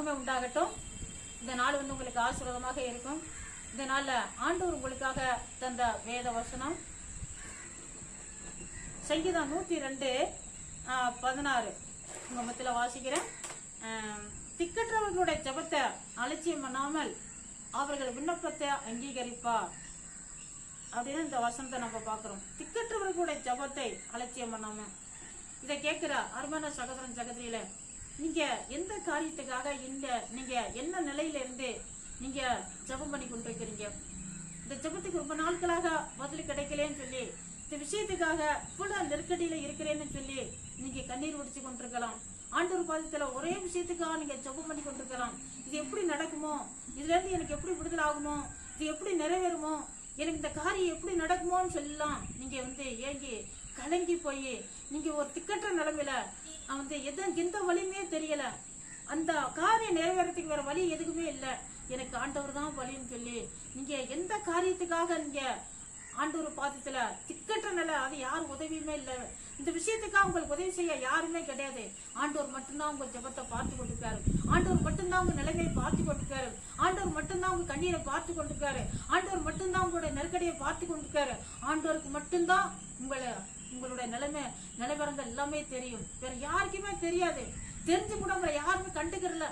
மகிமை உண்டாகட்டும். இந்த நாள் வந்து உங்களுக்கு ஆசீர்வாதமாக இருக்கும். இந்த நாளில் ஆண்டவர் உங்களுக்காக தந்த வேத வசனம். சங்கீதம் நூத்தி ரெண்டு பதினாறு. உங்க மத்தியில் வாசிக்கிறேன். திக்கற்றவர்களுடைய ஜெபத்தை அலட்சியம் பண்ணாமல் அவர்கள் விண்ணப்பத்தை அங்கீகரிப்பார். அப்படின்னு இந்த வசனத்தை நம்ம பார்க்குறோம். திக்கற்றவர்களுடைய ஜெபத்தை அலட்சியம் பண்ணாமல் இதை கேட்குற அருமையான சகோதரன் சகோதரியில நீங்க எந்த காரியத்துக்காக இந்த நீங்க என்ன நிலையில இருந்து நீங்க ஜெபம் பண்ணி கொண்டிருக்கிறீங்க? இந்த ஜெபத்துக்கு ரொம்ப நாட்களாக பதில் கிடைக்கலன்னு சொல்லி இந்த விஷயத்துக்காக இவ்வளவு நெருக்கடியில இருக்கிறேன்னு சொல்லி நீங்க கண்ணீர் வடிச்சு கொண்டிருக்கலாம். ஆண்டவர் பாதத்துல ஒரே விஷயத்துக்காக நீங்க ஜெபம் பண்ணி கொண்டிருக்கலாம். இது எப்படி நடக்குமோ? இதுல இருந்து எனக்கு எப்படி விடுதலை ஆகுமோ? இது எப்படி நிறைவேறுமோ? எனக்கு இந்த காரியம் எப்படி நடக்குமோன்னு சொல்லலாம். நீங்க வந்து ஏங்கி கலங்கி போய் நீங்க ஒரு திக்கற்ற நிலைமையில அவன் வந்து எது எந்த வழியுமே தெரியல. அந்த காரியம் நிறைவேறத்துக்கு வேற வழி எதுக்குமே இல்லை. எனக்கு ஆண்டவர் தான் வழின்னு சொல்லி நீங்க எந்த காரியத்துக்காக நீங்க ஆண்டவர் பாதத்துல திக்கற்ற நிலை அது யார் உதவியுமே இல்லை. இந்த விஷயத்துக்காக உங்களுக்கு உதவி செய்ய யாருமே கிடையாது. ஆண்டவர் மட்டும்தான் உங்க ஜெபத்தை பார்த்து கொண்டிருக்காரு. ஆண்டவர் மட்டும்தான் உங்க நிலைமையை பார்த்து கொண்டிருக்காரு. ஆண்டவர் மட்டும்தான் உங்க கண்ணீரை பார்த்து கொண்டிருக்காரு. ஆண்டவர் மட்டும்தான் உங்களுடைய நெருக்கடியை பார்த்து கொண்டிருக்காரு. ஆண்டவருக்கு மட்டும்தான் உங்களை உங்களுடைய நிலைமை நிலவரங்கள் எல்லாமே தெரியும். வேற யாருக்குமே தெரியாது. தெரிஞ்சு கூட உங்களை யாருமே கண்டுக்கிறல.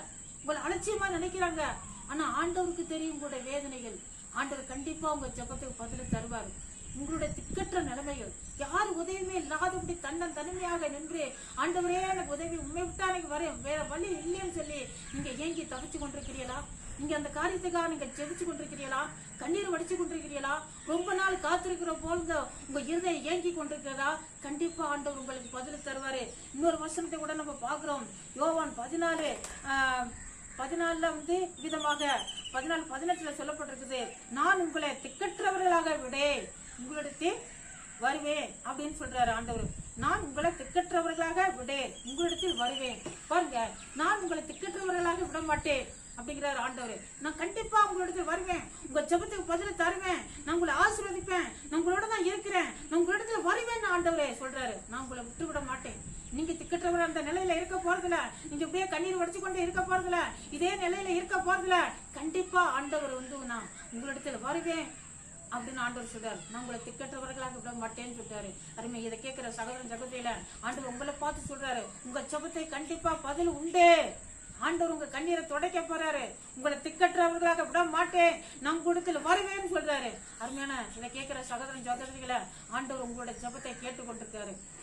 உங்களை அலட்சியமா நினைக்கிறாங்க. ஆனா ஆண்டவருக்கு தெரியும் உங்களுடைய வேதனைகள். ஆண்டவர் கண்டிப்பா உங்க ஜபத்துக்கு பதில் தருவார். உங்களுடைய திக்கற்ற நிலைமைகள். யார் உதவியுமே இல்லாதபடி தன்னன் தனிமையாக நின்று ஆண்டவரே எனக்கு உதவி உண்மை விட்டா எனக்கு வர வேற வழி இல்லைன்னு சொல்லி நீங்க ஏங்கி தவிச்சு கொண்டிருக்கிறீங்களா நீங்க அந்த காரியத்துக்காக நீங்க ஜெபிச்சு கொண்டிருக்கிறீங்களா கண்ணீர் வடிச்சு கொண்டிருக்கிறீங்களா ரொம்ப நாள் காத்திருக்கிற போல் உங்க இருதயம் ஏங்கி கொண்டிருக்கிறதா? கண்டிப்பா ஆண்டவர் உங்களுக்கு பதில் தருவாரு. இன்னொரு வசனத்தை கூட நம்ம பாக்குறோம் யோவான் பதினாலு பதினாலுல வந்து விதமாக பதினாலு பதினெட்டுல சொல்லப்பட்டிருக்குது நான் உங்களை திக்கற்றவர்களாக விடேன். உங்களிடத்தில் வருவேன் அப்படின்னு சொல்றாரு ஆண்டவர். நான் உங்களை திக்கற்றவர்களாக விடேன். உங்களிடத்தில் வருவேன். பாருங்க நான் உங்களை திக்கற்றவர்களாக விட மாட்டேன் அப்படிங்கிறாரு ஆண்டவர். நான் கண்டிப்பா உங்களிடத்தில் வருவேன். உங்க ஜபத்துக்கு பதில தருவேன். நான் உங்களை ஆசீர்வதிப்பேன். நான் உங்களோட தான் இருக்கிறேன். நான் உங்களிடத்துல வருவேன் ஆண்டவரே சொல்றாரு. நான் உங்களை விட்டு விட மாட்டேன். நீங்க திக்கற்றவர் அந்த நிலையில இருக்க போறதுல நீங்க இப்படியே கண்ணீர் உடைச்சு கொண்டு இருக்க போறதுல இதே நிலையில இருக்க போறதுல கண்டிப்பா ஆண்டவர் வந்து நான் உங்களிடத்துல வருவேன். அப்படின்னு ஆண்டவர் சொல்றாரு. நான் உங்களை திக்கற்றவர்களாக விட மாட்டேன்னு சொல்றாரு. அருமை இதை கேட்கிற சகோதரன் சகோதரியில ஆண்டவர் உங்களை பார்த்து சொல்றாரு. உங்க ஜெபத்தை கண்டிப்பா பதில் உண்டு. ஆண்டவர் உங்க கண்ணீரை துடைக்க போறாரு. உங்களை திக்கற்றவர்களாக விட மாட்டேன். நம் கூடத்தில் வருவேன்னு சொல்றாரு. அருமையான இதை கேட்கிற சகோதரன் சகோதரிகளை ஆண்டவர் உங்களோட ஜெபத்தை கேட்டு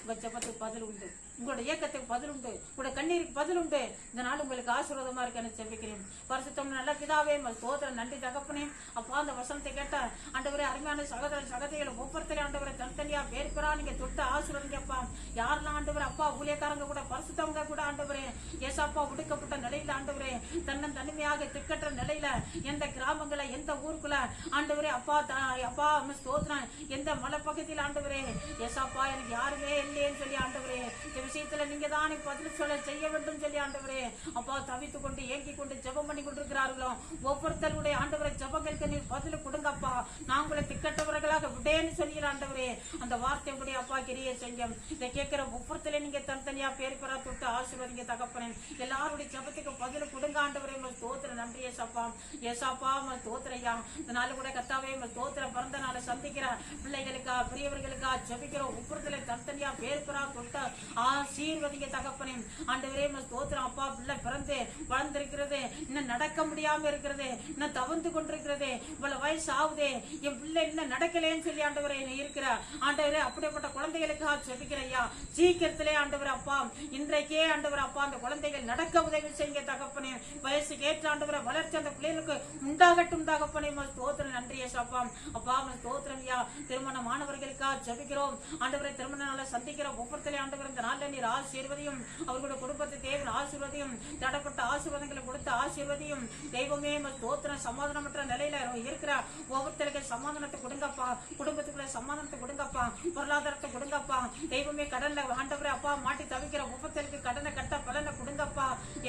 கொண்டிருக்காரு பதில் உண்டு. உங்களோட இயக்கத்துக்கு பதில் உண்டு. உங்களோட கண்ணீருக்கு பதில் உண்டு. இந்த நாள் உங்களுக்கு ஆசீர்வாதமா இருக்கேன்னு ஜெபிக்கிறேன். பரிசுத்தம் நல்ல பிதாவே சோதர நன்றி தகப்பனே அப்பா அந்த வசனத்தை கேட்ட ஆண்டவரே அருமையான சகோதர சகோதரிகளை ஒவ்வொருத்தரையும் ஆண்டவரை தனித்தனியா பேர் பெறா நீங்க தொட்டு ஆசீர்வதிங்கப்பா யாரெல்லாம் ஆண்டவர் அப்பா ஊழியக்காரங்க கூட பரிசுத்தவங்க கூட ஆண்டவரே ஏசாப்பா ஒடுக்கப்பட்ட நிலையில ஆண்டவரே தன்னன் தனிமையாக திக்கற்ற நிலையில எந்த கிராமங்கள எந்த ஊருக்குள்ள ஆண்டவரே அப்பா தா- அப்பா உம்மை எந்த மலைப்பகுதியில் ஆண்டவரே ஏசாப்பா எனக்கு யாருமே இல்லையேன்னு சொல்லி ஆண்டவரே. இந்த விஷயத்துல நீங்க தான் பதில் சொல்ல செய்ய வேண்டும் சொல்லி ஆண்டவரே. அப்பா தவித்து கொண்டு ஏங்கி கொண்டு ஜெபம் பண்ணி கொண்டிருக்கிறார்களோ? ஒவ்வொருத்தருடைய ஆண்டவரை ஜபங்களுக்கு நீர் பதில் கொடுங்கப்பா. நாங்களே திக்கட்டவர்களாக விடேன்னு சொல்லுகிற ஆண்டவரே. அந்த வார்த்தை அப்பா கிரிய செஞ்சம் இதை கேட்கிற ஒவ்வொருத்தரையும் நீங்க தனித்தனியா பேர் பெறா தொட்டு ஆசீர்வதிங்க தகப்பனே. எல்லாருடைய ஜெபத்துக்கு பதில் கொடுங்க ஆண்டவரே. உங்கள் தோத்திர நன்றி ஏசாப்பா. ஏசாப்பா உங்க தோத்திரையா இந்த நாள் கூட கத்தாவே உங்க தோத்திர பிறந்த நாளை சந்திக்கிற பிள்ளைகளுக்கா பெரியவர்களுக்கா ஜபிக்கிற ஒவ்வொருத்தரை தனித்தனி பேர் பெறா தொட்டு ஆசீர்வதிங்க தகப்பனே ஆண்டவரே உங்கள் ஸ்தோத்திரம். அப்பா பிள்ளை பிறந்து வளர்ந்திருக்கிறது. இன்னும் நடக்க முடியாம இருக்கிறது. இன்னும் தவந்து கொண்டிருக்கிறது. இவ்வளவு வயசு ஆகுதே என் பிள்ளை இன்னும் நடக்கலேன்னு சொல்லி ஆண்டவரே இருக்கிற. ஆண்டவரே அப்படிப்பட்ட குழந்தைகளுக்காக ஜெபிக்கிற ஐயா. சீக்கிரத்திலே ஆண்டவர் அப்பா இன்றைக்கே ஆண்டவர் அப்பா அந்த குழந்தைகள் நடக்க உதவி செய்யுங்க தகப்பனே. வயசுக்கு ஏற்ற ஆண்டவரை வளர்ச்சி அந்த பிள்ளைகளுக்கு உண்டாகட்டும் தகப்பனே. ஸ்தோத்திரம். நன்றி ஏசாப்பா. அப்பா உமக்கு ஸ்தோத்திரம் ஐயா. திருமண மாணவர்களுக்காக ஜெபிக்கிறோம் ஆண்டவரை திருமண நாளை சந்திக்கிற ஒவ்வொருத்தரையும் ஆண்டவர் இந்த நாளில் நீர் ஆசீர்வதையும் அவர்களுடைய குடும்பத்தை தேவன் ஆசீர்வதையும் தடப்பட்ட ஆசீர்வாதங்களை கொடுத்த ஆசீர்வதையும் தெய்வமே தோத்திரம் சமாதானமற்ற நிலையில இருக்கிற ஒவ்வொருத்தருக்கு சமாதானத்தை கொடுங்கப்பா. குடும்பத்துக்குள்ள சமாதானத்தை கொடுங்கப்பா. பொருளாதாரத்தை கொடுங்கப்பா. தெய்வமே கடல்ல ஆண்டவரை அப்பா மாட்டி தவிக்கிற ஒவ்வொருத்தர்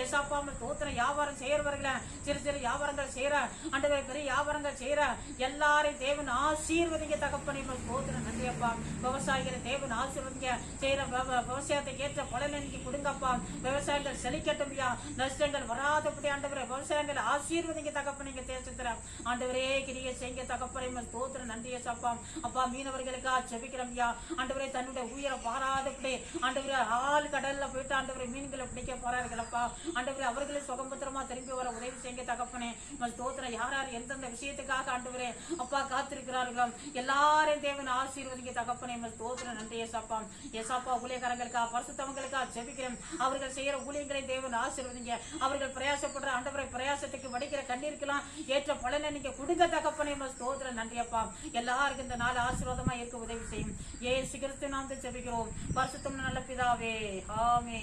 கொடுங்கப்பா தோத்திர வியாபாரம் செய்யறவர்களை சிறு சிறு வியாபாரங்கள் செய்யற அண்டவரை பெரிய வியாபாரங்கள் செய்யற எல்லாரையும் தேவன் ஆசீர்வதிங்க தகப்பனே. தோத்திர நன்றியப்பா. நன்றி அப்பா விவசாயிகளை தேவன் ஆசீர்வதிங்க. செய்யற விவசாயத்தை விவசாயத்துக்கு ஏற்ற பலனை நீங்க கொடுங்கப்பா. விவசாயிகள் செழிக்கட்டும்யா நஷ்டங்கள் வராதபடி ஆண்டவரை விவசாயங்களை ஆசீர்வதிங்க தகப்ப நீங்க தேசத்துல ஆண்டவரே கிரிய செய்ய தகப்பனை. தோத்திர நன்றிய சப்பாம் அப்பா மீனவர்களுக்கா செபிக்கிறோம்யா ஆண்டவரே தன்னுடைய உயிரை பாராதபடி ஆண்டவரே ஆள் கடல்ல போயிட்டு ஆண்டவரை மீன்களை பிடிக்க போறார்களப்பா. ஆண்டவரே அவர்களை சுகம்பத்திரமா திரும்பி வர உதவி செய்ய தகப்பனே. உங்கள் தோத்திர யார் யார் எந்தெந்த விஷயத்துக்காக ஆண்டவரே அப்பா காத்திருக்கிறார்களோ எல்லாரையும் தேவன் ஆசீர்வதிங்க தகப்பனே. உங்கள் தோத்திர நன்றி ஏசாப்பா ஏசாப்பா ஊழியக்காரங்களுக்கா பரிசுத்தவங்களுக்கா ஜெபிக்கிறேன். அவர்கள் செய்யற ஊழியங்களை தேவன் ஆசீர்வதிங்க. அவர்கள் பிரயாசப்படுற ஆண்டவரை பிரயாசத்துக்கு வடிக்கிற கண்ணீருக்கெல்லாம் ஏற்ற பலனை நீங்க கொடுங்க தகப்பனே. உங்கள் ஸ்தோத்திர நன்றியப்பா. எல்லாருக்கும் இந்த நாள் ஆசீர்வாதமா இருக்க உதவி செய்யும். ஏ சிகரத்தை நாம் ஜெபிக்கிறோம். பரிசுத்தம் நல்ல பிதாவே. ஆமே